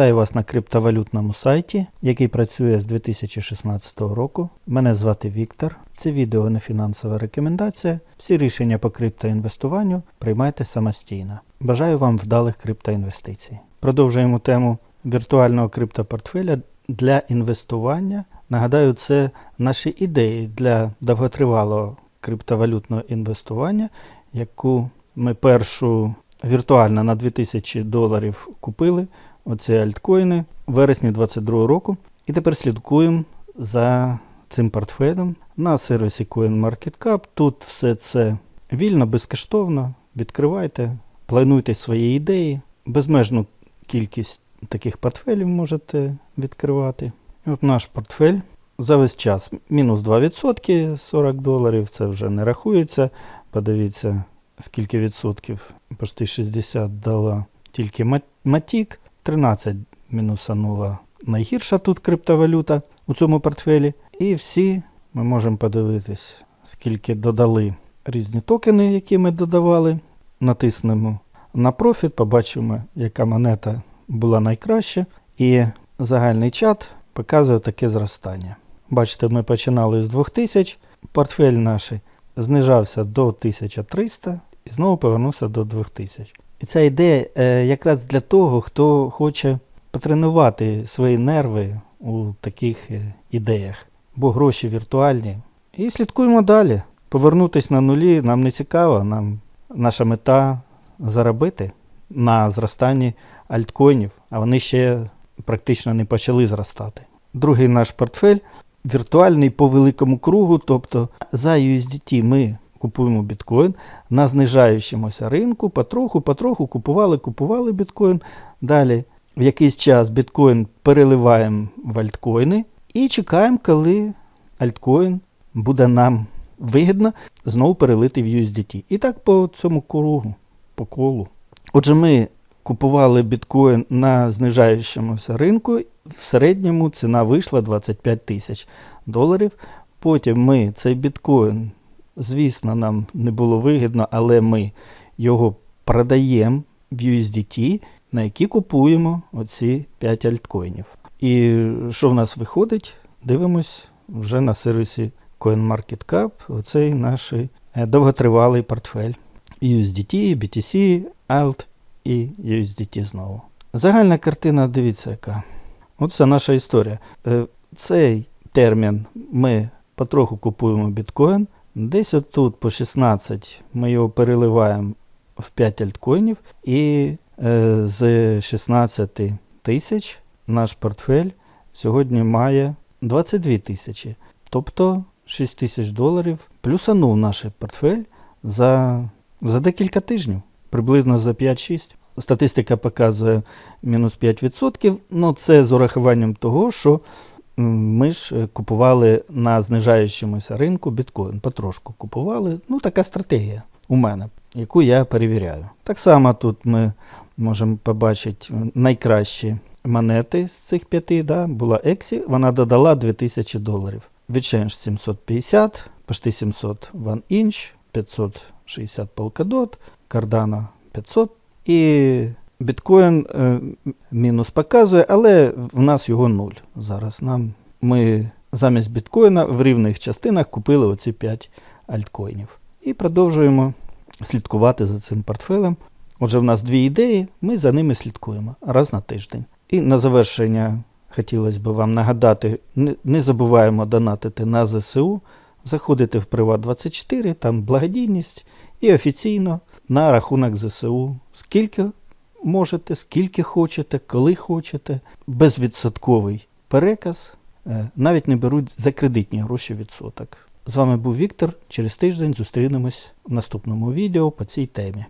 Вітаю вас на криптовалютному сайті, який працює з 2016 року. Мене звати Віктор. Це відео не фінансова рекомендація. Всі рішення по криптоінвестуванню приймайте самостійно. Бажаю вам вдалих криптоінвестицій. Продовжуємо тему віртуального криптопортфеля для інвестування. Нагадаю, це наші ідеї для довготривалого криптовалютного інвестування, яку ми першу віртуально на 2000 доларів купили. Оці альткоїни в вересні 2022 року. І тепер слідкуємо за цим портфелем на сервісі CoinMarketCap. Тут все це вільно, безкоштовно. Відкривайте, плануйте свої ідеї. Безмежну кількість таких портфелів можете відкривати. І от наш портфель за весь час мінус 2%, 40 доларів, це вже не рахується. Подивіться, скільки відсотків, почти 60 дала тільки Матік, 13 мінусанула найгірша тут криптовалюта у цьому портфелі. І всі ми можемо подивитись, скільки додали різні токени, які ми додавали. Натиснемо на профіт, побачимо, яка монета була найкраща. І загальний чат показує таке зростання. Бачите, ми починали з 2000, портфель наш знижався до 1300 і знову повернувся до 2000. І ця ідея е, якраз для того, хто хоче потренувати свої нерви у таких е, ідеях, бо гроші віртуальні. І слідкуємо далі. Повернутися на нулі нам не цікаво. Нам наша мета заробити на зростанні альткоїнів, а вони ще практично не почали зростати. Другий наш портфель віртуальний по великому кругу, тобто за USDT ми купуємо біткоін на знижаючомуся ринку, потроху, потроху купували, купували біткоін. Далі в якийсь час біткоін переливаємо в альткоїни і чекаємо, коли альткоін буде нам вигідно знову перелити в USDT. І так по цьому кругу, по колу. Отже, ми купували біткоін на знижаючомуся ринку. В середньому ціна вийшла 25 тисяч доларів. Потім ми цей біткоін, звісно, нам не було вигідно, але ми його продаємо в USDT, на які купуємо оці 5 альткоїнів. І що в нас виходить? Дивимось вже на сервісі CoinMarketCap, оцей наш е, довготривалий портфель. USDT, BTC, ALT і USDT знову. Загальна картина, дивіться, яка. Оце наша історія. Е, Цей термін ми потроху купуємо біткоін. Десь отут по 16 ми його переливаємо в 5 альткоїнів. І е, з 16 тисяч наш портфель сьогодні має 22 тисячі. Тобто 6 тисяч доларів плюсанув наш портфель за, за декілька тижнів, приблизно за 5-6. Статистика показує мінус 5%. Ну, це з урахуванням того, що ми ж е, купували на знижаючомуся ринку біткоін. Потрошку купували. Ну, така стратегія у мене, яку я перевіряю. Так само тут ми можемо побачити найкращі монети з цих п'яти. Да? Була Ексі, вона додала 2000 доларів. Відченж 750, почти 700 One Inch, 560 Polkadot, Cardano 500 і біткоін е, мінус показує, але в нас його нуль. Зараз нам ми замість біткоїна в рівних частинах купили оці 5 альткоїнів. І продовжуємо слідкувати за цим портфелем. Отже, в нас дві ідеї, ми за ними слідкуємо раз на тиждень. І на завершення хотілося б вам нагадати: не, забуваємо донатити на ЗСУ, заходите в Приват24, там благодійність і офіційно на рахунок ЗСУ. Скільки можете, скільки хочете, коли хочете, безвідсотковий переказ. Е, Навіть не беруть за кредитні гроші відсоток. З вами був Віктор. Через тиждень зустрінемось в наступному відео по цій темі.